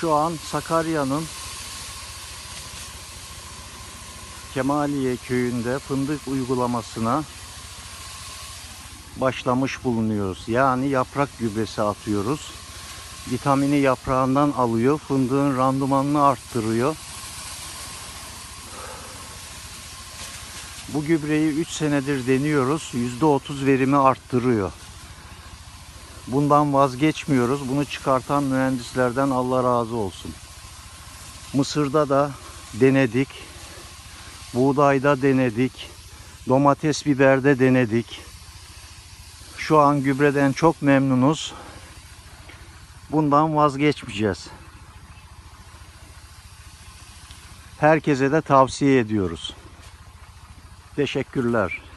Şu an Sakarya'nın Kemaliye köyünde fındık uygulamasına başlamış bulunuyoruz. Yani yaprak gübresi atıyoruz. Vitamini yaprağından alıyor. Fındığın randımanını arttırıyor. Bu gübreyi 3 senedir deniyoruz. %30 verimi arttırıyor. Bundan vazgeçmiyoruz. Bunu çıkartan mühendislerden Allah razı olsun. Mısırda da denedik. Buğdayda denedik. Domates biberde denedik. Şu an gübreden çok memnunuz. Bundan vazgeçmeyeceğiz. Herkese de tavsiye ediyoruz. Teşekkürler.